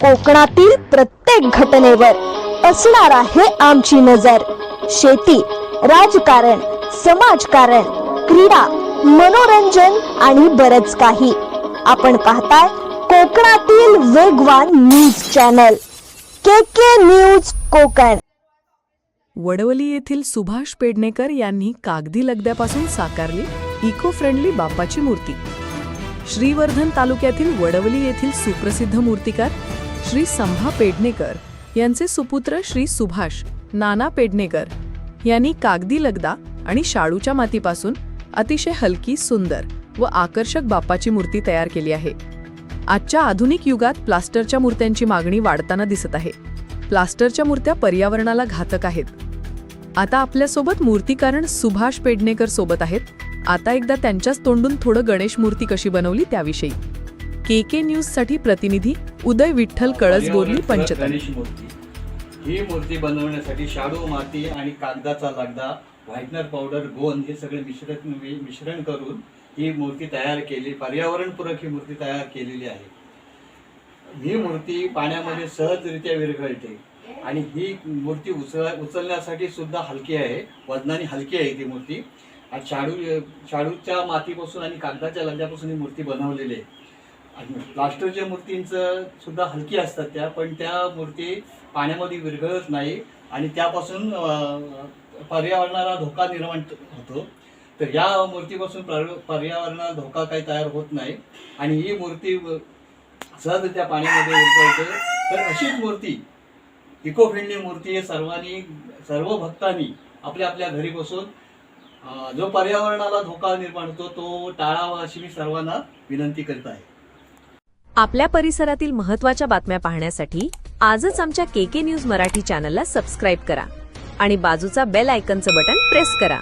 कोकणातील प्रत्येक घटनेवर असणार आहे आमची नजर. शेती राजकारण समाजकारण क्रीडा मनोरंजन आणि बरच काही. आपण पाहताय कोकणातील वेगवान news channel K K news Konkan. Vadavali येथील सुभाष पेडणेकर यांनी कागदी लगद्यापासून साकारली इको फ्रेंडली बाप्पाची मूर्ती. श्रीवर्धन तालुक्यातील वडवली येथील सुप्रसिद्ध मूर्तिकार श्री संभा पेडणेकर यांचे सुपुत्र श्री सुभाष नाना पेडणेकर यांनी कागदी लगदा आणि शाळूच्या मातीपासून अतिशय हलकी सुंदर व आकर्षक बाप्पाची मूर्ती तयार केली आहे. आजच्या आधुनिक युगात प्लास्टरच्या मूर्त्यांची मागणी वाढताना दिसत आहे. प्लास्टरच्या मूर्त्या पर्यावरणाला घातक आहेत. आता आपल्यासोबत मूर्तिकारण सुभाष पेडणेकर सोबत आहेत. आता एकदा त्यांच्याच तोंडून थोडं गणेश मूर्ती कशी बनवली त्याविषयी. के के न्यूजसाठी प्रतिनिधी उदय विठ्ठल कळसबोर्ली पंचतन गणेश मूर्ती. ही मूर्ती बनवण्यासाठी शाडू माती आणि कागदाचा लगदा व्हाईटनर पावडर गोंद हे सगळे मिश्रण मिश्रण करून ही मूर्ती तयार केली पर्यावरणपूरक ही मूर्ती तयार केलेली आहे. ही मूर्ती पाण्यामध्ये सहजरित्या विरघळते आणि ही मूर्ती उचल उचलण्यासाठी सुद्धा हलकी आहे वजनाने हलकी आहे ती मूर्ती. शाडू शाडूच्या मातीपासून आणि कागदाच्या लंजापासून ही मूर्ती बनवलेली आहे. आणि प्लास्टरच्या मूर्तींचं सुद्धा हलकी असतात त्या पण त्या मूर्ती पाण्यामध्ये विरघळत नाही आणि त्यापासून पर्यावरणाला धोका निर्माण होतो. तर या मूर्तीपासून पर्यावरणाला धोका काही तयार होत नाही. आणि ही मूर्ती सहज त्या पाण्यामध्ये विरघळते. तर अशीच मूर्ती इको फ्रेंडली मूर्ती हे सर्वांनी सर्व भक्तांनी आपल्या आपल्या घरी बसून जो पर्यावरणाला धोका निर्माण होतो तो टाळावा अशी मी सर्वांना विनंती करीत आहे. आपल्या परिसरातील महत्त्वाच्या बातम्या पाहण्यासाठी आजच आमच्या के के न्यूज मराठी चॅनलला सबस्क्राईब करा आणि बाजूचा बेल आयकनचं बटन प्रेस करा.